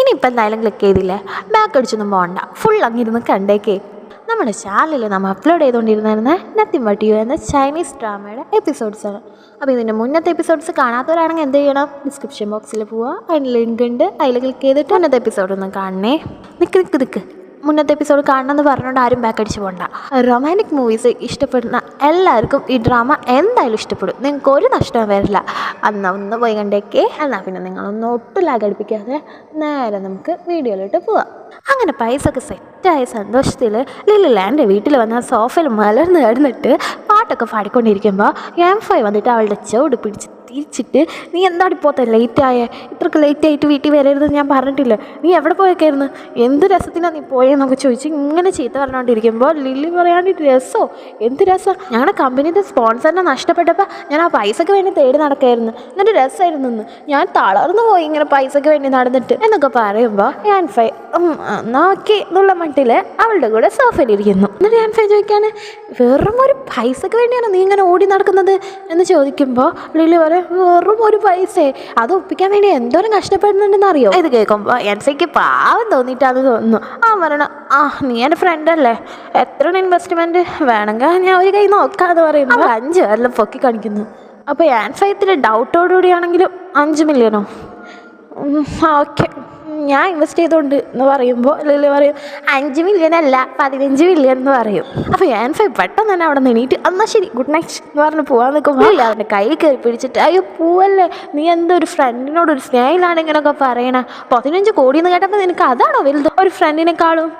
ഇനിയിപ്പോൾ എന്തായാലും ക്ലിക്ക് ചെയ്തില്ലേ? ബാക്ക് അടിച്ചൊന്നും പോകണ്ട ഫുൾ അങ്ങിരുന്ന് കണ്ടേക്കേ. നമ്മുടെ ചാനലിൽ നമ്മൾ അപ്ലോഡ് ചെയ്തുകൊണ്ടിരുന്നിരുന്ന നത്തിം വട്ടിയോ എന്ന ചൈനീസ് ഡ്രാമയുടെ എപ്പിസോഡ്സാണ് അപ്പോൾ ഇതിന്റെ മുന്നത്തെ എപ്പിസോഡ്സ് കാണാത്തവരാണെങ്കിൽ എന്ത് ചെയ്യണം? ഡിസ്ക്രിപ്ഷൻ ബോക്സിൽ പോവുക അതിന് ലിങ്ക് ഉണ്ട്. അതിൽ ക്ലിക്ക് ചെയ്തിട്ട് മുന്നത്തെ എപ്പിസോഡ് ഒന്ന് കാണണേ. നിൽക്ക് നിൽക്ക് നിൽക്ക് മുന്നത്തെ എപ്പിസോഡ് കാണണം എന്ന് പറഞ്ഞുകൊണ്ട് ആരും ബാക്ക് അടിച്ച് പോകണ്ട റൊമാന്റിക് മൂവീസ് ഇഷ്ടപ്പെടുന്ന എല്ലാവർക്കും ഈ ഡ്രാമ എന്തായാലും ഇഷ്ടപ്പെടും. നിങ്ങൾക്ക് ഒരു നഷ്ടവും വരില്ല. അന്ന് ഒന്ന് പോയി കണ്ടേക്കേ. എന്നാൽ പിന്നെ നിങ്ങളൊന്ന് ഒട്ടും ലാഗടിപ്പിക്കാതെ നേരെ നമുക്ക് വീഡിയോയിലോട്ട് പോവാം. അങ്ങനെ പൈസ ഒക്കെ സെറ്റായ സന്തോഷത്തിൽ ലില്ലിലാന്റെ വീട്ടിൽ വന്ന സോഫയിൽ മലർന്ന് കിടന്നിട്ട് പാട്ടൊക്കെ പാടിക്കൊണ്ടിരിക്കുമ്പോൾ എം ഫൈവ് വന്നിട്ട് അവളുടെ ചുവട് പിടിച്ച് തിരിച്ചിട്ട് നീ എന്താണ് ഇപ്പോൾ ആയേ? ഇത്രക്ക് ലേറ്റ് ആയിട്ട് വീട്ടിൽ വരരുത് ഞാൻ പറഞ്ഞിട്ടില്ല. നീ എവിടെ പോയേക്കായിരുന്നു? എന്ത് രസത്തിനാണ് നീ പോയെന്നൊക്കെ ചോദിച്ച് ഇങ്ങനെ ചീത്ത പറഞ്ഞുകൊണ്ടിരിക്കുമ്പോൾ ലില്ലി പറയാണ്ട് രസമോ എന്ത് രസം? ഞങ്ങളുടെ കമ്പനിയുടെ സ്പോൺസറിനെ നഷ്ടപ്പെട്ടപ്പോൾ ഞാൻ ആ പൈസക്ക് വേണ്ടി തേടി നടക്കായിരുന്നു. എന്നിട്ട് രസമായിരുന്നു എന്ന് ഞാൻ തളർന്നു പോയി ഇങ്ങനെ പൈസക്ക് വേണ്ടി നടന്നിട്ട്. എന്നൊക്കെ പറയുമ്പോൾ ഞാൻ ഫൈ നോക്കി എന്നുള്ള മട്ടിൽ അവളുടെ കൂടെ സോഫയിലിരിക്കുന്നു എന്നിട്ട് ഞാൻ ഫൈ ചോദിക്കാണ് വെറും ഒരു പൈസക്ക് വേണ്ടിയാണ് നീ ഇങ്ങനെ ഓടി നടക്കുന്നത്? എന്ന് ചോദിക്കുമ്പോൾ ലില്ലി പറയും വെറും ഒരു പൈസയെ അത് ഒപ്പിക്കാൻ വേണ്ടി എന്തോരം കഷ്ടപ്പെടുന്നുണ്ടെന്ന് അറിയോ ഇത് കേൾക്കുമ്പോൾ എൻസയ്ക്ക് പാവം തോന്നിയിട്ടാന്ന് തോന്നുന്നു. ആ പറയണം ആ നീ എന്റെ ഫ്രണ്ട് അല്ലേ? എത്ര ഇൻവെസ്റ്റ്മെന്റ് വേണമെങ്കിൽ ഞാൻ ഒരു കൈ നോക്കാന്ന് പറയുന്നു. അഞ്ച് പേരെല്ലാം പൊക്കി കാണിക്കുന്നു. അപ്പോൾ ആൻസൈത്തിൽ ഡൗട്ടോടുകൂടിയാണെങ്കിലും അഞ്ച് മില്യണോ ഓക്കെ ഞാൻ ഇൻവെസ്റ്റ് ചെയ്തുകൊണ്ട് എന്ന് പറയുമ്പോൾ അല്ലെങ്കിൽ പറയും അഞ്ച് മില്യൺ അല്ല പതിനഞ്ച് മില്യൺ എന്ന് പറയും. അപ്പോൾ ഞാൻ പെട്ടെന്ന് തന്നെ അവിടെ നിന്ന് എണീറ്റ് എന്നാൽ ശരി ഗുഡ് നൈറ്റ് എന്ന് പറഞ്ഞ് പോകാൻ നിൽക്കുമ്പോൾ ഇല്ല അവന്റെ കൈ കയറി പിടിച്ചിട്ട് അയ്യോ പോവല്ലേ നീ എന്തോ ഒരു ഫ്രണ്ടിനോട് ഒരു സ്നേഹിലാണ് ഇങ്ങനെയൊക്കെ പറയണേ? പതിനഞ്ച് കോടി എന്ന് കേട്ടപ്പോൾ നിനക്ക് അതാണോ വലുത്? ഒരു ഫ്രണ്ടിനെക്കാളും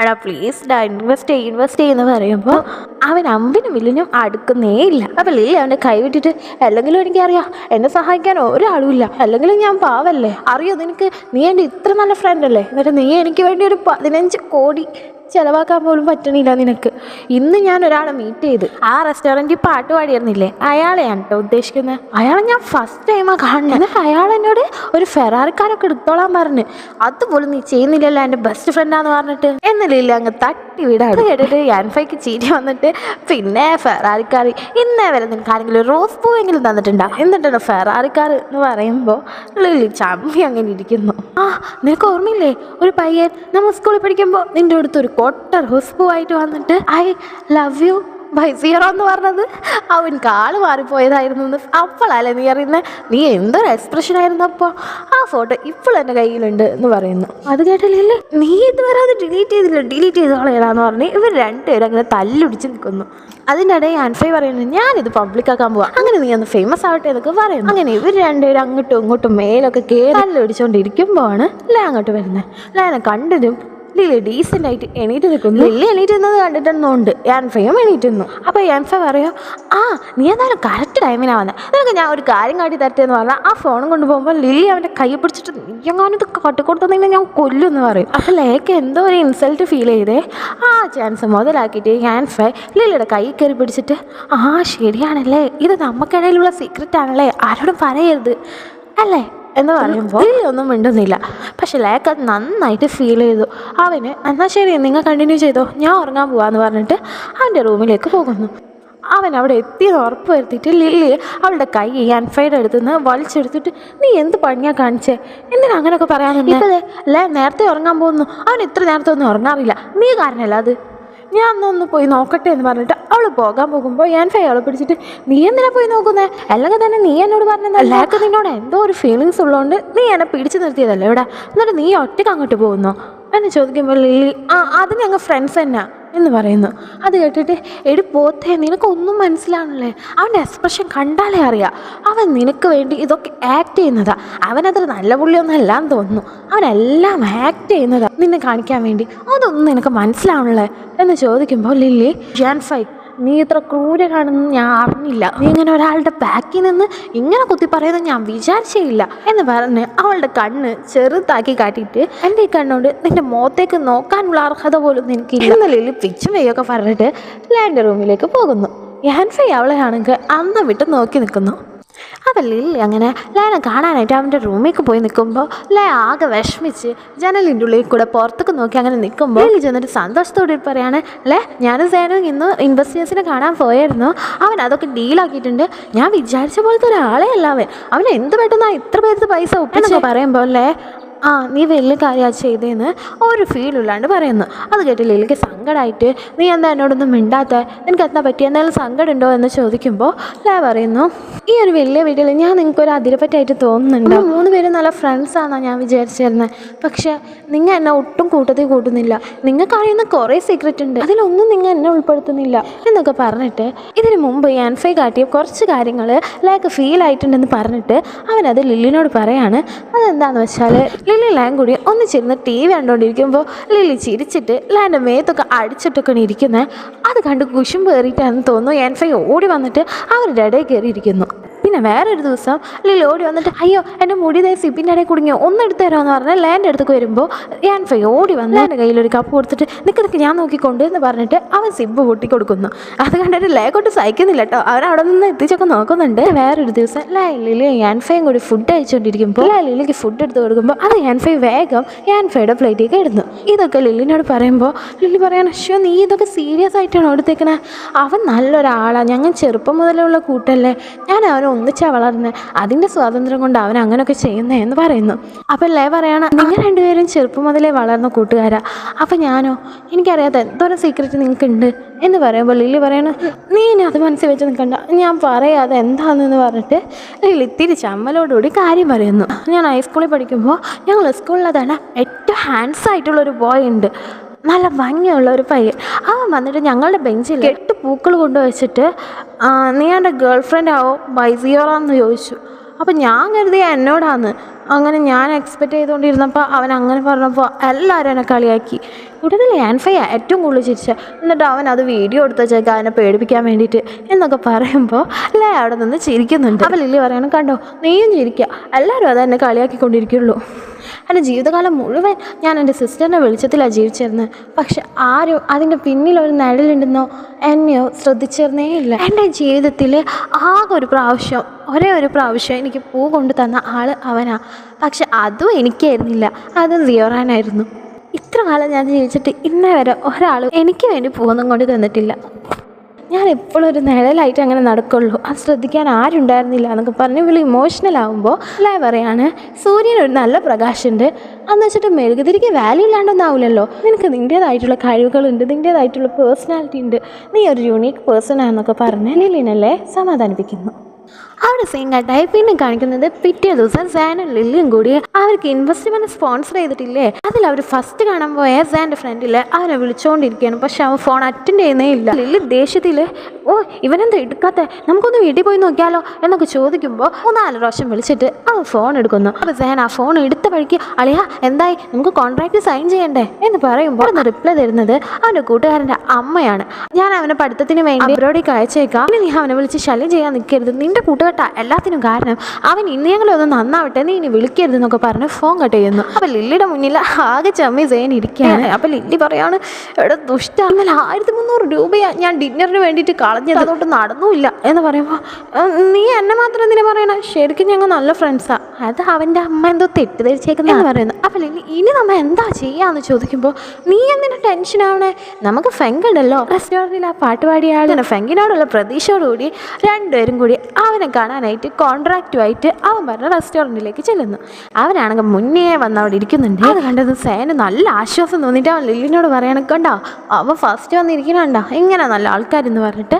എടാ പ്ലീസ് ഡാ ഇൻവെസ്റ്റ് ചെയ്യ് ഇൻവെസ്റ്റ് ചെയ്യുന്ന പറയുമ്പോൾ അവൻ അമ്പിനും വില്ലിനും അടുക്കുന്നേ ഇല്ല. അപ്പം ലില്ലി അവന്റെ കൈവിട്ടിട്ട് അല്ലെങ്കിലും എനിക്കറിയാം എന്നെ സഹായിക്കാൻ ഒരാളും ഇല്ല. അല്ലെങ്കിലും ഞാൻ പാവല്ലേ? അറിയോ നിനക്ക്? നീ എന്റെ ഇത്ര നല്ല ഫ്രണ്ട് അല്ലേ? എന്നിട്ട് നീ എനിക്ക് വേണ്ടി ഒരു പതിനഞ്ച് കോടി ചിലവാക്കാൻ പോലും പറ്റണില്ല നിനക്ക്. ഇന്ന് ഞാൻ ഒരാളെ മീറ്റ് ചെയ്ത്. ആ റെസ്റ്റോറന്റിൽ പാട്ട് പാടിയിരുന്നില്ലേ? അയാളെയാണ് കേട്ടോ ഉദ്ദേശിക്കുന്നത് അയാളെ ഞാൻ ഫസ്റ്റ് ടൈമാണ് കാണുന്നത് എന്നിട്ട് അയാൾ എന്നോട് ഒരു ഫെറാറിക്കാരൊക്കെ എടുത്തോളാൻ പറഞ്ഞു. അതുപോലും നീ ചെയ്യുന്നില്ലല്ലോ എന്റെ ബെസ്റ്റ് ഫ്രണ്ടാന്ന് പറഞ്ഞിട്ട്. എന്നില്ല അങ്ങ് തട്ടി വിടാം കേട്ടിട്ട് യാൻഫൈക്ക് ചിരി വന്നിട്ട് പിന്നെ ഫെറാറിക്കാർ ഇന്നേ വരെ നിനക്ക് ആരെങ്കിലും റോസ് പൂവെങ്കിലും തന്നിട്ടുണ്ടോ? എന്നിട്ടാണ് ഫെറാറിക്കാർ എന്ന് പറയുമ്പോൾ ലില്ലി ചമ്മി അങ്ങനെ ഇരിക്കുന്നു. ആ നിനക്ക് ഓർമ്മയില്ലേ? ഒരു പയ്യൻ നമ്മൾ സ്കൂളിൽ പഠിക്കുമ്പോൾ നിന്റെ അടുത്ത് ഒരു ഹുസ്ബുവായിട്ട് വന്നിട്ട് I love you bye zero എന്ന് പറഞ്ഞത്. അവൻ കാൾ മാറിപ്പോയതായിരുന്നു. എന്ന് അപ്പോഴല്ലേ നീ അറിയുന്നത് നീ എന്തൊരു എക്സ്പ്രഷൻ ആയിരുന്നു അപ്പോൾ ആ ഫോട്ടോ ഇപ്പോൾ എന്റെ കയ്യിലുണ്ട് എന്ന് പറയുന്നു. അത് കേട്ടില്ലേ നീ ഇതുവരെ അത് ഡിലീറ്റ് ചെയ്തില്ല. ഡിലീറ്റ് ചെയ്ത് കളയലാന്ന് പറഞ്ഞ് ഇവർ രണ്ടുപേരും അങ്ങനെ തല്ലുടിച്ച് നിൽക്കുന്നു. അതിന്റെ ഇടയിൽ അൻഫൈ പറയുന്നു ഞാനിത് പബ്ലിക്കാക്കാൻ പോവാം. അങ്ങനെ നീ ഒന്ന് ഫേമസ് ആവട്ടെ എന്നൊക്കെ പറയുന്നു. അങ്ങനെ ഇവർ രണ്ടുപേരും അങ്ങോട്ടും ഇങ്ങോട്ടും മേലൊക്കെ കയറി തല്ലുടിച്ചുകൊണ്ടിരിക്കുമ്പോഴാണ് ലേ അങ്ങോട്ട് വരുന്നത് ലേനെ കണ്ടതും ലില്ലി ഡീസന്റ് ആയിട്ട് എണീറ്റ് നിൽക്കുന്നു ലില്ലി എണീറ്റ് നിന്നത് കണ്ടിട്ടൊന്നുണ്ട് യാൻഫയും എണീറ്റ് അപ്പോൾ യാൻഫ പറയോ ആ നീ എന്തായാലും കറക്റ്റ് ടൈമിനാണ് വന്നത് നിനക്ക് ഞാൻ ഒരു കാര്യം കാട്ടി തരട്ടെ എന്ന് പറഞ്ഞാൽ ആ ഫോണും കൊണ്ടുപോകുമ്പോൾ ലില്ലി അവന്റെ കൈ പിടിച്ചിട്ട് ഞാനിത് കാട്ടിക്കൊടുത്തെന്നെങ്കിൽ ഞാൻ കൊല്ലുമെന്ന് പറയും. അപ്പോൾ ലേക്ക് എന്തോ ഒരു ഇൻസൾട്ട് ഫീൽ ചെയ്തേ. ആ ചാൻസ് മുതലാക്കിയിട്ട് യാൻഫ ലില്ലിയുടെ കൈ കയറി പിടിച്ചിട്ട് ആ ശരിയാണല്ലേ. ഇത് നമുക്കിടയിലുള്ള സീക്രറ്റ് ആണല്ലേ. ആരോടും പറയരുത്. അല്ലേ? എന്ന് പറയുമ്പോൾ ഒന്നും മിണ്ടുന്നില്ല. പക്ഷെ ലേക്ക് അത് നന്നായിട്ട് ഫീൽ ചെയ്തു. അവന് എന്നാൽ ശരി നിങ്ങൾ കണ്ടിന്യൂ ചെയ്തോ? ഞാൻ ഉറങ്ങാൻ പോവാന്ന് പറഞ്ഞിട്ട് അവന്റെ റൂമിലേക്ക് പോകുന്നു. അവൻ അവിടെ എത്തിയെന്ന് ഉറപ്പ് വരുത്തിയിട്ട് ലില്ലി അവളുടെ കൈ അൻഫൈഡ് അടുത്തുനിന്ന് വലിച്ചെടുത്തിട്ട് നീ എന്ത് പണിയാ കാണിച്ചേ? എന്തിനാ അങ്ങനെയൊക്കെ പറയാൻ അല്ലേ നേരത്തെ ഉറങ്ങാൻ പോകുന്നു. അവൻ ഇത്ര നേരത്തെ ഒന്നും ഉറങ്ങാറില്ല. നീ കാരണമല്ല അത്? ഞാൻ അന്നൊന്ന് പോയി നോക്കട്ടെ എന്ന് പറഞ്ഞിട്ട് അവൾ പോകാൻ പോകുമ്പോൾ ഞാൻ അവളെ പിടിച്ചിട്ട് നീ എന്തിനാ പോയി നോക്കുന്നേ? അല്ലെങ്കിൽ തന്നെ നീ എന്നോട് പറഞ്ഞത് അല്ലാക്ക് നിന്നോട് എന്തോ ഒരു ഫീലിങ്സ് ഉള്ളതുകൊണ്ട് നീ എന്നെ പിടിച്ചു നിർത്തിയതല്ലേ ഇവിടെ? എന്നിട്ട് നീ ഒറ്റയ്ക്ക് അങ്ങോട്ട് പോകുന്നോ? എന്ന് ചോദിക്കുമ്പോൾ ലില്ലി ആ അത് ഞങ്ങൾ ഫ്രണ്ട്സ് തന്നെ. എന്ന് പറയുന്നു. അത് കേട്ടിട്ട് എടി പോത്തേ നിനക്കൊന്നും മനസ്സിലാവണല്ലേ? അവന്റെ എക്സ്പ്രഷൻ കണ്ടാലേ അറിയാം. അവൻ നിനക്ക് വേണ്ടി ഇതൊക്കെ ആക്ട് ചെയ്യുന്നതാ. അവനത്ര നല്ല പുള്ളിയൊന്നും അല്ലാന്ന് തോന്നുന്നു. അവനെല്ലാം ആക്ട് ചെയ്യുന്നതാ. നിന്നെ കാണിക്കാൻ വേണ്ടി. അതൊന്നും നിനക്ക് മനസ്സിലാവണല്ലേ? എന്ന് ചോദിക്കുമ്പോൾ ലില്ലി ജാൻഫൈ നീ ഇത്ര ക്രൂരനാണെന്ന് ഞാൻ അറിഞ്ഞില്ല. നീ ഇങ്ങനെ ഒരാളുടെ ബാക്കിൽ നിന്ന് ഇങ്ങനെ കുത്തി പറയുന്നത് ഞാൻ വിചാരിച്ചേയില്ല എന്ന് പറഞ്ഞ് അവളുടെ കണ്ണ് ചെറുതാക്കി കാട്ടിയിട്ട് എന്റെ ഈ കണ്ണോട് നിന്റെ മുഖത്തേക്ക് നോക്കാനുള്ള അർഹത പോലും നിനക്കില്ല. ഇന്നലെ പിച്ചും വെയ്യൊക്കെ പറഞ്ഞിട്ട് ലാൻഡ് റൂമിലേക്ക് പോകുന്നു. യാൻഫൈ അവളെ ആണെങ്കിൽ അന്ന് വിട്ട് നോക്കി നിൽക്കുന്നു. അതല്ലേ അങ്ങനെ ലയനെ കാണാനായിട്ട് അവന്റെ റൂമിലേക്ക് പോയി നിൽക്കുമ്പോൾ ലയ ആകെ വിഷമിച്ച് ജനലിന്റെ ഉള്ളിൽ കൂടെ പുറത്തേക്ക് നോക്കി അങ്ങനെ നിൽക്കുമ്പോൾ ലില്ലി ചെന്നിട്ട് സന്തോഷത്തോടെ പറയാണ് ലേ ഞാനും സേനും ഇന്ന് ഇൻവെസ്റ്റേഴ്സിനെ കാണാൻ പോയായിരുന്നു. അവൻ അതൊക്കെ ഡീലാക്കിയിട്ടുണ്ട് ഞാൻ വിചാരിച്ച പോലത്തെ ഒരാളെ അല്ല അവൻ. അവൻ എന്ത് പെട്ടെന്നാണ് ഇത്ര പേരത്തെ പൈസ ഒപ്പിച്ചൊക്കെ പറയുമ്പോൾ ലേ ആ നീ വലിയ കാര്യമാണ് ചെയ്തതെന്ന് ഒരു ഫീൽ ഇല്ലാണ്ട് പറയുന്നു. അത് കേട്ടില്ല എനിക്ക് സങ്കടമായിട്ട് നീ എന്താ എന്നോടൊന്നും മിണ്ടാത്ത? നിനക്ക് എന്താ പറ്റി എന്തായാലും സങ്കടം ഉണ്ടോ എന്ന് ചോദിക്കുമ്പോൾ ലേ പറയുന്നു ഈ ഒരു വലിയ വീട്ടിൽ ഞാൻ നിങ്ങൾക്ക് ഒരു അതിരപ്പറ്റായിട്ട് തോന്നുന്നുണ്ട്? മൂന്ന് പേരും നല്ല ഫ്രണ്ട്സാണെന്നാണ് ഞാൻ വിചാരിച്ചിരുന്നത് പക്ഷേ നിങ്ങൾ എന്നെ ഒട്ടും കൂട്ടത്തിൽ കൂട്ടുന്നില്ല. നിങ്ങൾക്ക് അറിയുന്ന കുറേ സീക്രറ്റ് ഉണ്ട്. അതിലൊന്നും നിങ്ങൾ എന്നെ ഉൾപ്പെടുത്തുന്നില്ല. എന്നൊക്കെ പറഞ്ഞിട്ട് ഇതിന് മുമ്പ് ഈ അൻഫൈ കാട്ടിയ കുറച്ച് കാര്യങ്ങൾ ലേക്ക് ഫീൽ ആയിട്ടുണ്ടെന്ന് പറഞ്ഞിട്ട് അവനത് ലില്ലിനോട് പറയാണ്. അതെന്താണെന്ന് വെച്ചാൽ ലില്ലി ലാൻ കൂടി ഒന്നിച്ചിരുന്ന് ടി വി കണ്ടുകൊണ്ടിരിക്കുമ്പോൾ ലില്ലി ചിരിച്ചിട്ട് ലാന്റെ മേത്തൊക്കെ അടിച്ചിട്ടൊക്കെയാണ് ഇരിക്കുന്നത് അത് കണ്ട് കുശും കയറിയിട്ടാണെന്ന് തോന്നുന്നു. എൻഫൈ ഓടി വന്നിട്ട് അവരുടെ ഇടയിൽ കയറിയിരിക്കുന്നു. പിന്നെ വേറൊരു ദിവസം ലില്ലി ഓടി വന്നിട്ട് അയ്യോ എന്റെ മുടി ദേ സിപ്പിന്റെ ഇടയിൽ കുടുങ്ങിയോ? ഒന്ന് എടുത്ത് തരാമെന്ന് പറഞ്ഞാൽ ലാന്റെ അടുത്തേക്ക് വരുമ്പോൾ ഞാൻ ഫൈ ഓടി വന്ന് എന്റെ കയ്യിൽ ഒരു കപ്പ് കൊടുത്തിട്ട് നിൽക്ക് നിൽക്ക് ഞാൻ നോക്കിക്കൊണ്ട് എന്ന് പറഞ്ഞിട്ട് അവൻ സിബ് പൊട്ടി കൊടുക്കുന്നു അത് കണ്ടിട്ട് ലേ കൊണ്ട് സഹിക്കുന്നില്ല കേട്ടോ. അവൻ അവിടെ നിന്ന് എത്തിച്ചൊക്കെ നോക്കുന്നുണ്ട്. വേറൊരു ദിവസം ലേ ലില്ലി യാൻഫയും കൂടി ഫുഡ് കഴിച്ചുകൊണ്ടിരിക്കുമ്പോൾ ലേ ലില്ലിക്ക് ഫുഡ് എടുത്ത് കൊടുക്കുമ്പോൾ അത് യാൻഫൈ വേഗം യാൻഫയുടെ പ്ലേറ്റിലേക്ക് ഇടുന്നു. ഇതൊക്കെ ലില്ലിനോട് പറയുമ്പോൾ ലില്ലി പറയാൻ ഷോ നീ ഇതൊക്കെ സീരിയസ് ആയിട്ടാണ് എടുത്തേക്കണേ? അവൻ നല്ലൊരാളാണ് ഞങ്ങൾ ചെറുപ്പം മുതലുള്ള കൂട്ടല്ലേ. ഞാൻ അവനെ ഒന്നിച്ചാണ് വളർന്നത് അതിന്റെ സ്വാതന്ത്ര്യം കൊണ്ട് അവൻ അങ്ങനെയൊക്കെ ചെയ്യുന്നേ എന്ന് പറയുന്നു. അപ്പം ലേ പറയാണ് നിങ്ങൾ രണ്ടുപേരും ചെറുപ്പം മുതലേ വളർന്ന കൂട്ടുകാരാ. അപ്പം ഞാനോ? എനിക്കറിയാത്ത എന്തോരം സീക്രറ്റ് നിങ്ങൾക്കുണ്ട്? എന്ന് പറയുമ്പോൾ ലില്ലി പറയണ നീ ഇനി അത് മനസ്സിൽ വെച്ച് നിൽക്കണ്ട. ഞാൻ പറയാതെ എന്താണെന്ന് പറഞ്ഞിട്ട് ലില്ലി തിരിച്ച് അമ്മലോടുകൂടി കാര്യം പറയുന്നു. ഞാൻ ഹൈസ്കൂളിൽ പഠിക്കുമ്പോൾ ഞങ്ങൾ സ്കൂളിലതാണ് ഏറ്റവും ഹാൻഡ്സ് ആയിട്ടുള്ളൊരു ബോയ് ഉണ്ട്. നല്ല ഭംഗിയുള്ള ഒരു പയ്യൻ. അവൻ വന്നിട്ട് ഞങ്ങളുടെ ബെഞ്ചിൽ എട്ട് പൂക്കൾ കൊണ്ടുവച്ചിട്ട് "ആ, നീ എന്റെ ഗേൾ ഫ്രണ്ട് ആവോ ബൈസിയോറാന്ന് ചോദിച്ചു. അപ്പം ഞാൻ കരുതിയ എന്നോടാന്ന്. അങ്ങനെ ഞാൻ എക്സ്പെക്റ്റ് ചെയ്തുകൊണ്ടിരുന്നപ്പോൾ അവൻ അങ്ങനെ പറഞ്ഞപ്പോൾ എല്ലാവരും എന്നെ കളിയാക്കി. കൂടുതൽ ആൻഫയ ഏറ്റവും കൂടുതൽ ചിരിച്ച. എന്നിട്ട് അവൻ അത് വീഡിയോ എടുത്ത് വെച്ചേക്കാം അവനെ പേടിപ്പിക്കാൻ വേണ്ടിയിട്ട് എന്നൊക്കെ പറയുമ്പോൾ ലേ അവിടെ നിന്ന് ചിരിക്കുന്നുണ്ട്. അപ്പോൾ ലില്ലി പറയണം കണ്ടോ നീയും ചിരിക്കുക എല്ലാവരും അത് എന്നെ കളിയാക്കിക്കൊണ്ടിരിക്കുള്ളൂ. എന്റെ ജീവിതകാലം മുഴുവൻ ഞാൻ എന്റെ സിസ്റ്ററിനെ വെളിച്ചത്തിലാണ് ജീവിച്ചിരുന്നത് പക്ഷെ ആരും അതിന്റെ പിന്നിലൊരു നിഴലുണ്ടെന്നോ എന്നെയോ ശ്രദ്ധിച്ചിരുന്നേ ഇല്ല. എന്റെ ജീവിതത്തിൽ ആകെ ഒരു പ്രാവശ്യം ഒരേ ഒരു പ്രാവശ്യം എനിക്ക് പൂ കൊണ്ടു തന്ന ആൾ അവനാ. പക്ഷെ അതും എനിക്കായിരുന്നില്ല. അത് സിയോറാനായിരുന്നു. ഇത്ര കാലം ഞാൻ ജീവിച്ചിട്ട് ഇന്നേ വരെ ഒരാൾ എനിക്ക് വേണ്ടി പോകുന്നും കൊണ്ട് തന്നിട്ടില്ല. ഞാൻ എപ്പോഴും ഒരു നിഴലായിട്ട് അങ്ങനെ നടക്കുള്ളൂ. അത് ശ്രദ്ധിക്കാൻ ആരുണ്ടായിരുന്നില്ല എന്നൊക്കെ പറഞ്ഞ് ഇവൾ ഇമോഷണൽ ആകുമ്പോൾ അല്ലേ പറയാണ് സൂര്യൻ ഒരു നല്ല പ്രകാശമുണ്ട് അന്ന് വെച്ചിട്ട് മെഴുകുതിരിക്ക് വാല്യൂ ഇല്ലാണ്ടൊന്നും ആവില്ലല്ലോ നിനക്ക് നിന്റേതായിട്ടുള്ള കഴിവുകളുണ്ട് നിന്റേതായിട്ടുള്ള പേഴ്സണാലിറ്റി ഉണ്ട്. നീ ഒരു യുണീക്ക് പേഴ്സൺ ആണെന്നൊക്കെ പറഞ്ഞ് ലിലിനല്ലേ സമാധാനിപ്പിക്കുന്നു. അവിടെ സീൻ കട്ടായി പിന്നെ കാണിക്കുന്നത് പിറ്റേ ദിവസം സാനും ലില്ലിയും കൂടി അവർക്ക് ഇൻവെസ്റ്റ്മെന്റ് സ്പോൺസർ ചെയ്തിട്ടില്ലേ? അതിൽ അവർ ഫസ്റ്റ് കാണാൻ പോയ സാന്റെ ഫ്രണ്ടിൽ അവനെ വിളിച്ചുകൊണ്ടിരിക്കുകയാണ് പക്ഷെ അവൻ ഫോൺ അറ്റൻഡ് ചെയ്യുന്നേ ഇല്ല. ലില്ലി ദേഷ്യത്തിൽ ഓ ഇവനെന്താ എടുക്കാത്ത? നമുക്കൊന്ന് വീട്ടിൽ പോയി നോക്കിയാലോ? എന്നൊക്കെ ചോദിക്കുമ്പോൾ മൂന്നാൽ പ്രാവശ്യം വിളിച്ചിട്ട് അവൻ ഫോൺ എടുക്കുന്നു. അപ്പോൾ സാൻ ആ ഫോൺ എടുത്ത വഴിക്ക് അളിയാ എന്തായി? നമുക്ക് കോൺട്രാക്ട് സൈൻ ചെയ്യണ്ടേ? എന്ന് പറയുമ്പോൾ റിപ്ലൈ തരുന്നത് അവന്റെ കൂട്ടുകാരന്റെ അമ്മയാണ്. ഞാൻ അവനെ പഠിത്തത്തിന് വേണ്ടി അവരോടേക്ക് അയച്ചേക്കാം ഇനി നീ അവനെ വിളിച്ച് ശല്യം ചെയ്യാൻ നിൽക്കരുത്. നിന്റെ കൂട്ടുകെട്ട എല്ലാത്തിനും കാരണം അവൻ ഇന്നെങ്കിലും ഒന്ന് നന്നാവട്ടെ നീ ഇനി വിളിക്കരുത് എന്നൊക്കെ പറഞ്ഞ് ഫോൺ കട്ട് ചെയ്യുന്നു. അപ്പൊ ലില്ലിയുടെ മുന്നിൽ ആകെ ചമ്മി സേൻ ഇരിക്കുകയാണ്. അപ്പൊ ലില്ലി പറയാണ് എവിടെ ദുഷ്ട ഇന്നലെ ആയിരത്തി മുന്നൂറ് രൂപയാ ഞാൻ ഡിന്നറിന് വേണ്ടിയിട്ട് കളഞ്ഞത് അതുകൊണ്ട് നടന്നുമില്ല. എന്ന് പറയുമ്പോൾ നീ എന്നെ മാത്രം എന്തിനാ പറയണ? ശരിക്കും ഞങ്ങൾ നല്ല ഫ്രണ്ട്സാ അത് അവന്റെ അമ്മ എന്തോ തെറ്റിദ്ധരിച്ചേക്കുന്ന പറയുന്നു. അപ്പൊ ലില്ലി ഇനി നമ്മൾ എന്താ ചെയ്യാന്ന് ചോദിക്കുമ്പോൾ നീ എന്തിനാ ടെൻഷൻ ആവണേ? നമുക്ക് ഫെങ്കുണ്ടല്ലോ. റെസ്റ്റോറന്റിൽ ആ പാട്ട് പാടിയ ആളിനെ ഫെങ്കിനോടുള്ള പ്രതീക്ഷയോടുകൂടി രണ്ടുപേരും കൂടി അവനെ കാണാനായിട്ട് കോൺട്രാക്റ്റുമായിട്ട് അവൻ പറഞ്ഞ റെസ്റ്റോറന്റിലേക്ക് ചെല്ലുന്നു. അവനാണെങ്കിൽ മുന്നേ വന്ന് അവിടെ ഇരിക്കുന്നുണ്ട്. അത് കണ്ടത് സേന നല്ല ആശ്വാസം തോന്നിയിട്ട് അവൻ ലില്ലിനോട് പറയണ കണ്ടോ അവൻ ഫസ്റ്റ് വന്നിരിക്കണണ്ട? ഇങ്ങനെ നല്ല ആൾക്കാരെന്ന് പറഞ്ഞിട്ട്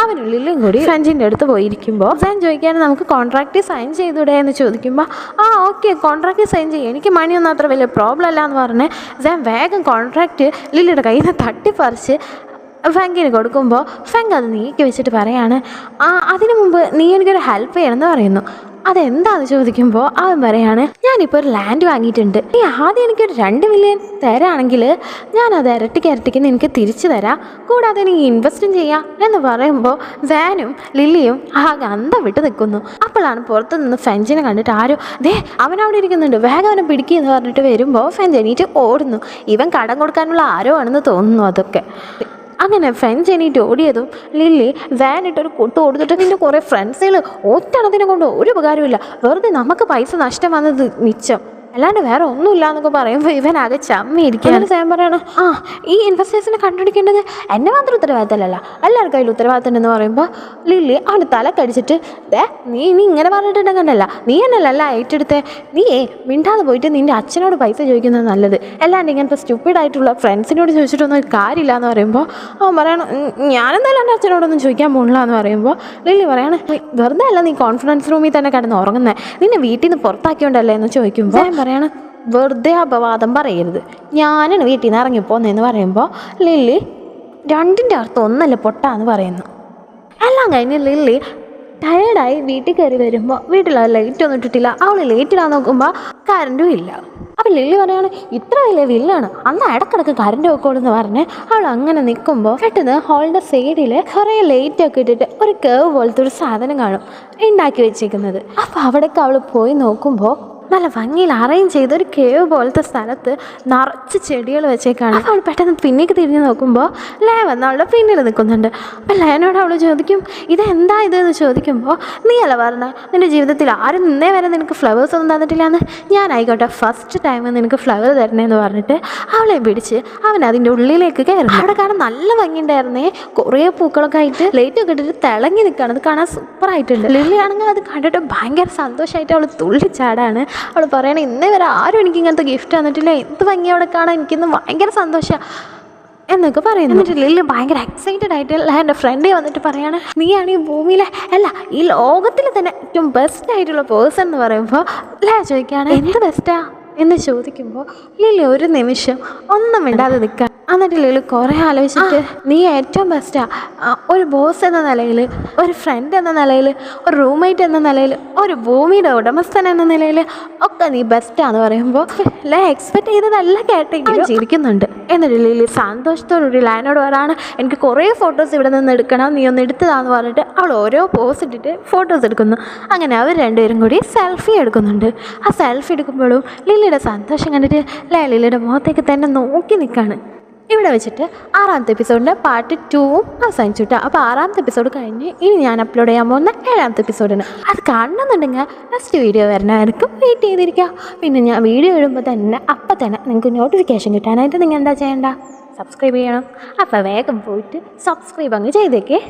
അവൻ ലില്ലിയും കൂടി ഫ്രഞ്ചിന്റെ അടുത്ത് പോയിരിക്കുമ്പോൾ സൈൻ ചോദിക്കാൻ നമുക്ക് കോൺട്രാക്റ്റ് സൈൻ ചെയ്തൂടെ? എന്ന് ചോദിക്കുമ്പോൾ ആ ഓക്കെ കോൺട്രാക്റ്റ് സൈൻ ചെയ്യും. എനിക്ക് മണിയൊന്നും അത്ര വലിയ പ്രോബ്ലം അല്ല എന്ന് പറഞ്ഞ് സാൻ വേഗം കോൺട്രാക്റ്റ് ലില്ലിയുടെ കയ്യിൽ നിന്ന് തട്ടിപ്പറിച്ച് ഫെങ്കിന് കൊടുക്കുമ്പോൾ ഫെങ്ക് അത് നീക്കി വെച്ചിട്ട് പറയാണ് ആ അതിനു മുമ്പ് നീ എനിക്കൊരു ഹെൽപ്പ് ചെയ്യണമെന്ന് പറയുന്നു. അതെന്താന്ന് ചോദിക്കുമ്പോൾ അവൻ പറയാണ് ഞാനിപ്പോൾ ഒരു ലാൻഡ് വാങ്ങിയിട്ടുണ്ട്. നീ ആദ്യം എനിക്കൊരു രണ്ട് മില്യൻ തരാണെങ്കിൽ ഞാൻ അത് ഇരട്ടിക്ക് ഇരട്ടിക്ക് നിനക്ക് തിരിച്ചു തരാം. കൂടാതെ നീ ഇൻവെസ്റ്റും ചെയ്യാം. എന്ന് പറയുമ്പോൾ വാനും ലില്ലിയും ആകെ അന്തം വിട്ട് നിൽക്കുന്നു. അപ്പോഴാണ് പുറത്തു നിന്ന് ഫെഞ്ചിനെ കണ്ടിട്ട് ആരോ ദേ അവൻ അവിടെ ഇരിക്കുന്നുണ്ട്. വേഗം അവനെ പിടിക്കുക എന്ന് പറഞ്ഞിട്ട് വരുമ്പോൾ ഫെഞ്ച് എണീറ്റ് ഓടുന്നു. ഇവൻ കടം കൊടുക്കാനുള്ള ആരോ ആണെന്ന് തോന്നുന്നു അതൊക്കെ. അങ്ങനെ ഫ്രണ്ട്സ് എണീറ്റ് ഓടിയതും ലില്ലി വാനിട്ടൊരു കൊട്ട് കൊടുത്തിട്ട് നിന്റെ കുറേ ഫ്രണ്ട്സുകൾ ഒറ്റണത്തിനെ കൊണ്ട് ഒരു ഉപകാരമില്ല വെറുതെ നമുക്ക് പൈസ നഷ്ടം വന്നത് മിച്ചം. അല്ലാണ്ട് വേറെ ഒന്നുമില്ല എന്നൊക്കെ പറയുമ്പോൾ ഇവൻ ആകെ ചമ്മിയിരിക്കുകയാണ് സ്വയം പറയണം ആ ഈ ഇൻവെസ്റ്റേഴ്സിനെ കണ്ടുപിടിക്കേണ്ടത് എന്നെ മാത്രം ഉത്തരവാദിത്തമല്ല എല്ലാവർക്കും കയ്യിൽ ഉത്തരവാദിത്തം ഉണ്ടെന്ന് പറയുമ്പോൾ ലില്ലി അവന് തല കടിച്ചിട്ട് ദേ നീ ഇനി ഇങ്ങനെ പറഞ്ഞിട്ടുണ്ടെങ്കിലല്ല നീ എന്നല്ല അല്ല ഏറ്റെടുത്തേ നീയേ മിണ്ടാതെ പോയിട്ട് നിന്റെ അച്ഛനോട് പൈസ ചോദിക്കുന്നത് നല്ലത്. അല്ലാണ്ട് ഇങ്ങനത്തെ സ്റ്റുപ്പിഡായിട്ടുള്ള ഫ്രണ്ട്സിനോട് ചോദിച്ചിട്ടൊന്നും ഒരു കാര്യമില്ല എന്ന് പറയുമ്പോൾ അവൻ പറയണം ഞാനെന്നല്ല ഞാനെന്തായാലും എന്റെ അച്ഛനോടൊന്നും ചോദിക്കാൻ പോകണില്ല എന്ന് പറയുമ്പോൾ ലില്ലി പറയണേ വെറുതെ അല്ല നീ കോൺഫിഡൻസ് റൂമിൽ തന്നെ കിടന്ന് ഉറങ്ങുന്നത് നിന്നെ വീട്ടിൽ നിന്ന് പുറത്താക്കിയോണ്ടല്ലേ എന്ന് ചോദിക്കുമ്പോൾ പറയണം? വെറുതെ അപവാദം പറയരുത്. ഞാനാണ് വീട്ടിൽ നിന്ന് ഇറങ്ങിപ്പോന്നതെന്ന് പറയുമ്പോൾ ലില്ലി രണ്ടിന്റെ അർത്ഥം ഒന്നല്ല പൊട്ടാന്ന് പറയുന്നു. എല്ലാം കഴിഞ്ഞ് ലില്ലി ടയേർഡായി വീട്ടിൽ കയറി വരുമ്പോൾ വീട്ടിൽ ലൈറ്റ് ഒന്നും ഇട്ടിട്ടില്ല. അവൾ ലൈറ്റിടാൻ നോക്കുമ്പോൾ കറണ്ടും ഇല്ല. അപ്പം ലില്ലി പറയാണ് ഇത്ര വലിയ വില്ലാണ് അന്ന് ഇടക്കിടക്ക് കറണ്ട് വെക്കോളെന്ന് പറഞ്ഞ് അവൾ അങ്ങനെ നിൽക്കുമ്പോൾ പെട്ടെന്ന് ഹോളിന്റെ സൈഡിൽ കുറേ ലൈറ്റൊക്കെ ഇട്ടിട്ട് ഒരു കേവ് പോലത്തെ ഒരു സാധനം കാണും. ഉണ്ടാക്കി വെച്ചേക്കുന്നത്. അപ്പോൾ അവിടേക്ക് അവൾ പോയി നോക്കുമ്പോൾ നല്ല ഭംഗിയിൽ അറേഞ്ച് ചെയ്ത ഒരു കേവ് പോലത്തെ സ്ഥലത്ത് നിറച്ച് ചെടികൾ വെച്ചേക്കാണ്. അവൾ പെട്ടെന്ന് പിന്നേക്ക് തിരിഞ്ഞ് നോക്കുമ്പോൾ ലേ വന്ന് അവളുടെ പിന്നിൽ നിൽക്കുന്നുണ്ട്. അപ്പം ലേനോട് അവൾ ചോദിക്കും ഇതെന്താ ഇത്? എന്ന് ചോദിക്കുമ്പോൾ നീ അല്ല പറഞ്ഞ നിന്റെ ജീവിതത്തിൽ ആരും നിന്നേ വരെ നിനക്ക് ഫ്ലവേഴ്സ് ഒന്നും തന്നിട്ടില്ല എന്ന് ഞാൻ ഞാനായിക്കോട്ടെ ഫസ്റ്റ് ടൈം നിനക്ക് ഫ്ലവർ തരണേന്ന് പറഞ്ഞിട്ട് അവളെ പിടിച്ച് അവൻ അതിന്റെ ഉള്ളിലേക്ക് കയറി അവിടെ കാണാൻ നല്ല ഭംഗിയുണ്ടായിരുന്നേ. കുറേ പൂക്കളൊക്കെ ആയിട്ട് ലൈറ്റ് ഒക്കെ ഇട്ടിട്ട് തിളങ്ങി നിൽക്കുകയാണ്. അത് കാണാൻ സൂപ്പറായിട്ടുണ്ട് ലില്ലി ആണെങ്കിൽ അത് കണ്ടിട്ട് ഭയങ്കര സന്തോഷമായിട്ട് അവൾ തുള്ളിച്ചാടാണ്. അവൾ പറയണേ ഇന്നേ വരെ ആരും എനിക്ക് ഇങ്ങനത്തെ ഗിഫ്റ്റ് തന്നിട്ടില്ല. എന്ത് ഭംഗി അവിടെ കാണാൻ? എനിക്കിന്ന് ഭയങ്കര സന്തോഷമാണ് എന്നൊക്കെ പറയുന്നു. എന്നിട്ട് ലില്ലി ഭയങ്കര എക്സൈറ്റഡ് ആയിട്ട് എന്റെ ഫ്രണ്ടേ വന്നിട്ട് പറയാണ് നീയാണ് ഈ ഭൂമിയിലെ അല്ല ഈ ലോകത്തിലെ തന്നെ ഏറ്റവും ബെസ്റ്റ് ആയിട്ടുള്ള പേഴ്സൺ എന്ന് പറയുമ്പോൾ ലേ ചോദിക്കുകയാണ് എന്ത് ബെസ്റ്റാ എന്ന് ചോദിക്കുമ്പോൾ ലില്ലി ഒരു നിമിഷം ഒന്നും മിണ്ടാതെ നിൽക്കാൻ എന്നിട്ട് ലില്ലി കുറേ ആലോചിച്ചിട്ട് നീ ഏറ്റവും ബെസ്റ്റാ ഒരു ബോസ് എന്ന നിലയിൽ ഒരു ഫ്രണ്ട് എന്ന നിലയിൽ ഒരു റൂംമേറ്റ് എന്ന നിലയിൽ ഒരു ഭൂമിയുടെ ഉടമസ്ഥൻ എന്ന നിലയിൽ ഒക്കെ നീ ബെസ്റ്റാന്ന് പറയുമ്പോൾ ലേ എക്സ്പെക്ട് ചെയ്തതല്ല കേട്ടെങ്കിലും ചിരിക്കുന്നുണ്ട്. എന്നിട്ട് ലില്ലി സന്തോഷത്തോടുകൂടി ലൈനോട് പറയാണ് എനിക്ക് കുറേ ഫോട്ടോസ് ഇവിടെ നിന്ന് എടുക്കണം നീ ഒന്ന് എടുത്തതാന്ന് പറഞ്ഞിട്ട് അവൾ ഓരോ പോസ് ഇട്ടിട്ട് ഫോട്ടോസ് എടുക്കുന്നു. അങ്ങനെ അവർ രണ്ടുപേരും കൂടി സെൽഫി എടുക്കുന്നുണ്ട്. ആ സെൽഫി എടുക്കുമ്പോഴും ലില്ലിയുടെ സന്തോഷം കണ്ടിട്ട് ലേ ലില്ലിയുടെ മുഖത്തേക്ക് തന്നെ നോക്കി നിൽക്കുകയാണ് ഇവിടെ വെച്ചിട്ട് ആറാമത്തെ എപ്പിസോഡിന്റെ പാർട്ട് ടൂവും അവസാനിച്ചു കേട്ടോ അപ്പോൾ ആറാമത്തെ എപ്പിസോഡ് കഴിഞ്ഞ് ഇനി ഞാൻ അപ്ലോഡ് ചെയ്യാൻ പോകുന്ന ഏഴാമത്തെ എപ്പിസോഡിന് അത് കാണണമെന്നുണ്ടെങ്കിൽ നെക്സ്റ്റ് വീഡിയോ വരണമായിരിക്കും വെയിറ്റ് ചെയ്തിരിക്കുക. പിന്നെ ഞാൻ വീഡിയോ ഇടുമ്പോൾ തന്നെ അപ്പം തന്നെ നിങ്ങൾക്ക് നോട്ടിഫിക്കേഷൻ കിട്ടാനായിട്ട് നിങ്ങൾ എന്താ ചെയ്യേണ്ട? സബ്സ്ക്രൈബ് ചെയ്യണം. അപ്പോൾ വേഗം പോയിട്ട് സബ്സ്ക്രൈബ് അങ്ങ് ചെയ്തേക്കേ.